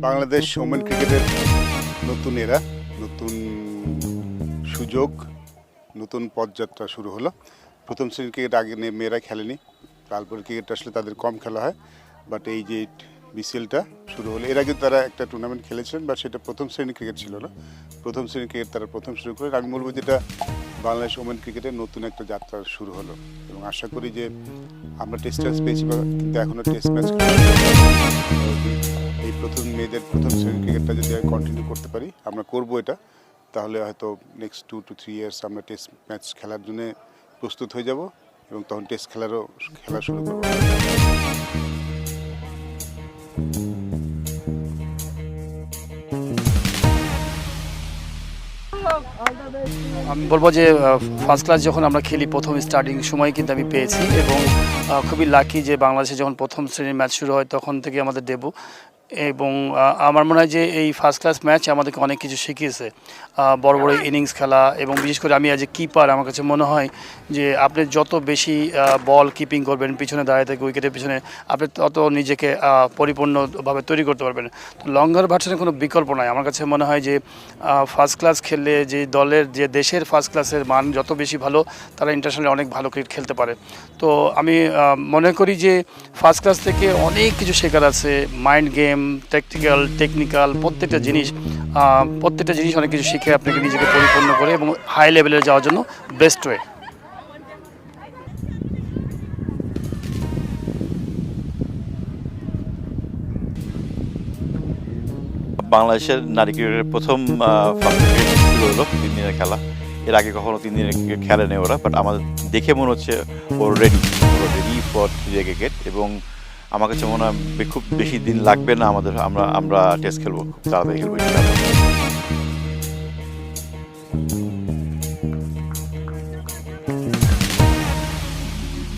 Bangladesh women ক্রিকেটের নতুন এরা নতুন সুযোগ, নতুন পথযাত্রা শুরু হলো। প্রথম শ্রেণির ক্রিকেট আগে নে- মেয়েরা খেলেনি, তারপরে ক্রিকেট আসলে তাদের কম খেলা হয় বাট এই যে বিসিএলটা শুরু হলো, এর আগে তারা একটা টুর্নামেন্ট খেলেছিলেন বা সেটা প্রথম শ্রেণির ক্রিকেট ছিল না। প্রথম শ্রেণির ক্রিকেট তারা প্রথম শুরু করে, আমি বলব যেটা বাংলাদেশ ওমেন ক্রিকেটের নতুন একটা যাত্রা শুরু হলো। এবং আশা করি যে আমরা টেস্ট ম্যাচ পেয়েছি, বা কিন্তু এখনও টেস্ট ম্যাচ প্রথম প্রথম শ্রেণির ক্রিকেটটা যদি আমি কন্টিনিউ করতে পারি, আমরা করব এটা, তাহলে হয়তো next two two three years আমরা টেস্ট ম্যাচ খেলার জন্য প্রস্তুত হয়ে যাব এবং তখন টেস্ট খেলারও খেলা শুরু করব। আমি বলব যে ফার্স্ট ক্লাস যখন আমরা খেলি প্রথম স্টার্টিং সময় কিন্তু আমি পেয়েছি এবং খুবই লাকি যে বাংলাদেশে যখন প্রথম শ্রেণির ম্যাচ শুরু হয় তখন থেকে আমাদের ডেবু এবং আমার মনে হয় যে এই ফার্স্ট ক্লাস ম্যাচ আমাদেরকে অনেক কিছু শিখিয়েছে। বড় বড় ইনিংস খেলা এবং বিশেষ করে আমি অ্যাজ এ কিপার আমার কাছে মনে হয় যে আপনি যত বেশি বল কিপিং করবেন, পিছনে দাঁড়িয়ে থেকে উইকেটের পিছনে, আপনি তত নিজেকে পরিপূর্ণভাবে তৈরি করতে পারবেন। তো লঙ্গার ভার্সনের কোনো বিকল্প নাই। আমার কাছে মনে হয় যে ফার্স্ট ক্লাস খেললে যে দলের, যে দেশের ফার্স্ট ক্লাসের মান যত বেশি ভালো, তারা ইন্টারন্যাশনালি অনেক ভালো ক্রিকেট খেলতে পারে। তো আমি মনে করি যে ফার্স্ট ক্লাস থেকে অনেক কিছু শেখার আছে মাইন্ড গেম টেকনিক্যাল টেকনিক্যাল প্রত্যেকটা জিনিস প্রত্যেকটা জিনিস অনেক কিছু শিখে আপনাকে নিজেকে পরিপূর্ণ করে এবং হাই লেভেলে যাওয়ার জন্য বেস্ট ওয়ে বাংলাদেশের নারী ক্রিকেটের প্রথম হলো তিন দিনের খেলা। এর আগে কখনো তিন দিনের ক্রিকেট খেলেনি ওরা বাট আমাদের দেখে মনে হচ্ছে ওর রেডি রেডি ফর ক্রিকেট এবং আমার কাছে মনে হয় খুব বেশি দিন লাগবে না আমাদের, আমরা আমরা টেস্ট খেলব, খুব তাড়াতাড়ি খেলব।